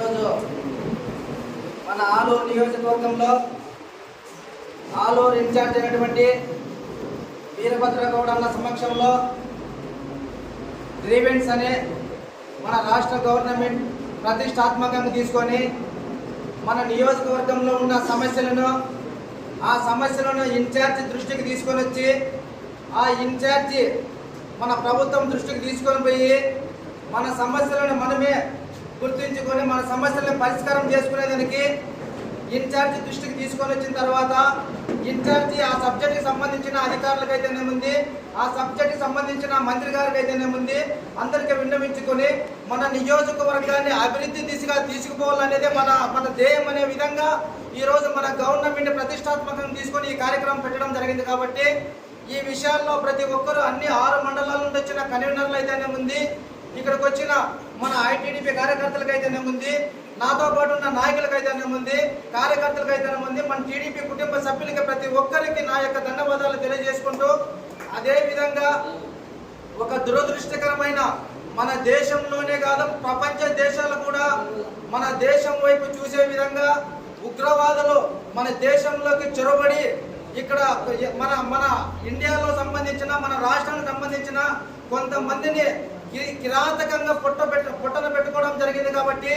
ఈరోజు మన ఆలూరు నియోజకవర్గంలో ఆలూరు ఇన్ఛార్జ్ అయినటువంటి వీరభద్ర సమక్షంలో గ్రీవెన్స్ అనే మన రాష్ట్ర గవర్నమెంట్ ప్రతిష్టాత్మకంగా తీసుకొని మన నియోజకవర్గంలో ఉన్న సమస్యలను ఆ సమస్యలను ఇన్ఛార్జి దృష్టికి తీసుకొని వచ్చి ఆ ఇన్ఛార్జి మన ప్రభుత్వం దృష్టికి తీసుకొని పోయి మన సమస్యలను మనమే గుర్తించుకొని మన సమస్యలను పరిష్కారం చేసుకునేదానికి ఇన్ఛార్జి దృష్టికి తీసుకొని వచ్చిన తర్వాత ఇన్ఛార్జి ఆ సబ్జెక్ట్కి సంబంధించిన అధికారులకు అయితేనే ఉంది ఆ సబ్జెక్ట్కి సంబంధించిన మంత్రి గారికి అయితేనేముంది అందరికీ విన్నవించుకొని మన నియోజకవర్గాన్ని అభివృద్ధి దిశగా తీసుకుపోవాలనేదే మన మన ధ్యేయం అనే విధంగా ఈరోజు మన గవర్నమెంట్ ప్రతిష్టాత్మకంగా తీసుకొని ఈ కార్యక్రమం పెట్టడం జరిగింది కాబట్టి ఈ విషయాల్లో ప్రతి ఒక్కరూ అన్ని ఆరు మండలాల నుండి వచ్చిన కన్వీనర్లు అయితేనేముంది ఇక్కడికి వచ్చిన మన ఐటీడీపీ కార్యకర్తలకు అయితేనేముంది నాతో పాటు ఉన్న నాయకులకు అయితేనేముంది కార్యకర్తలకు అయితేనేముంది మన టీడీపీ కుటుంబ సభ్యులకి ప్రతి ఒక్కరికి నా యొక్క ధన్యవాదాలు తెలియజేసుకుంటూ అదే విధంగా ఒక దురదృష్టకరమైన మన దేశంలోనే కాదు ప్రపంచ దేశాలు కూడా మన దేశం వైపు చూసే విధంగా ఉగ్రవాదులు మన దేశంలోకి చొరబడి ఇక్కడ మన మన ఇండియాలో సంబంధించిన మన రాష్ట్రానికి సంబంధించిన కొంతమందిని కిరాతకంగా పుట్ట పెట్ట పుట్టన పెట్టుకోవడం జరిగింది కాబట్టి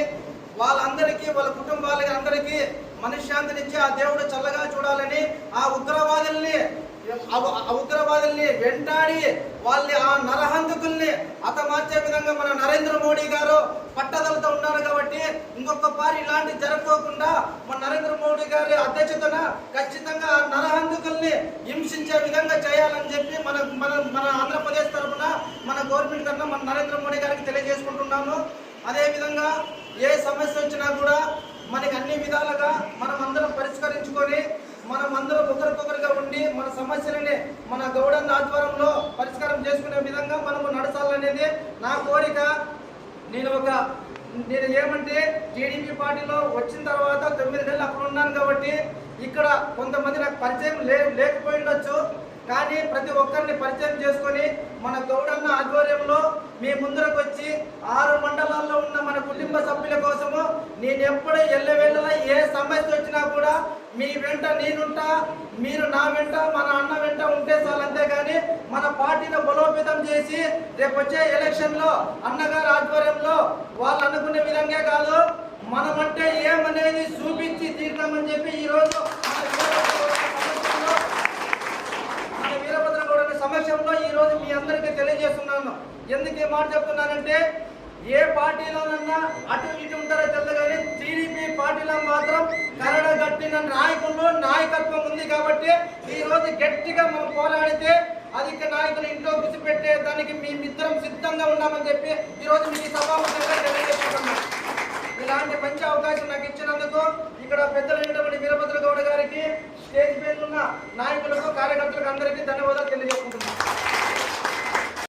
వాళ్ళందరికీ వాళ్ళ కుటుంబాలకి అందరికీ మనశ్శాంతినిచ్చి ఆ దేవుడు చల్లగా చూడాలని ఆ ఉగ్రవాదుల్ని ఉగ్రవాదుల్ని వెంటాడి వాళ్ళని ఆ నరహంతకుల్ని హతమార్చే విధంగా మన నరేంద్ర మోడీ గారు పట్టదలతో ఉన్నారు కాబట్టి ఇంకొక పారి ఇలాంటి జరగకోకుండా మన నరేంద్ర మోడీ గారి అధ్యక్షతన ఖచ్చితంగా ఆ నరహంతకుల్ని హింసించే విధంగా చేయాలని చెప్పి మన మన మన ఆంధ్రప్రదేశ్ తరఫున మన గవర్నమెంట్ తరఫున మన నరేంద్ర మోడీ గారికి ఉన్నాము అదేవిధంగా ఏ సమస్య వచ్చినా కూడా మనకి అన్ని విధాలుగా మనం అందరం పరిష్కరించుకొని మనం అందరం ఒకరికొకరిగా ఉండి మన సమస్యలని మన గౌడన్న ఆధ్వర్యంలో పరిష్కారం చేసుకునే విధంగా మనము నడచాలనేది నా కోరిక. నేను ఒక నేను ఏమంటే టీడీపీ పార్టీలో వచ్చిన తర్వాత తొమ్మిది నెలలు అక్కడ ఉన్నాను కాబట్టి ఇక్కడ కొంతమంది నాకు పరిచయం లే లేకపోయి ఉండొచ్చు. కానీ ప్రతి ఒక్కరిని పరిచయం చేసుకొని మన గౌడన్న ఆధ్వర్యంలో మీ ముందరకు వచ్చి ఆరు మండలాల్లో ఉన్న మన కుటుంబ సభ్యుల కోసము నేను ఎప్పుడు ఎల్లవేళలా ఏ సమస్య వచ్చినా కూడా మీ వెంట నేనుంటా మీరు నా వెంట మన అన్న వెంట ఉంటే చాలు అంతేగాని మన పార్టీని బలోపేతం చేసి రేపు వచ్చే ఎలక్షన్లో అన్నగారి ఆధ్వర్యంలో వాళ్ళు అనుకునే విధంగా కాదు మనమంటే ఏమనేది చూపించి తీర్థమని చెప్పి ఈ రోజు మన వీరభద్ర గౌడ ఈరోజు మీ అందరికీ తెలియజేస్తున్నాను. ఎందుకు ఈ మాట చెప్తున్నానంటే ఏ పార్టీలోనన్నా అటు ఇటు ఉంటారో తెలియదు కానీ టీడీపీ పార్టీలో మాత్రం కరడ గట్టిన నాయకుల్లో నాయకత్వం ఉంది కాబట్టి ఈరోజు గట్టిగా మనం పోరాడితే అధిక నాయకులు ఇంట్లో గుసిపెట్టే దానికి మీ మిత్రం సిద్ధంగా ఉన్నామని చెప్పి ఈ రోజు మీ సభాముఖంగా తెలియజేస్తున్నాను. ఇలాంటి మంచి అవకాశం నాకు ఇచ్చినందుకు ఇక్కడ పెద్దలైనటువంటి వీరభద్ర గౌడ గారికి స్టేజ్ మీద ఉన్న నాయకులకు కార్యకర్తలకు అందరికీ ధన్యవాదాలు తెలియజేసుకుంటున్నాను.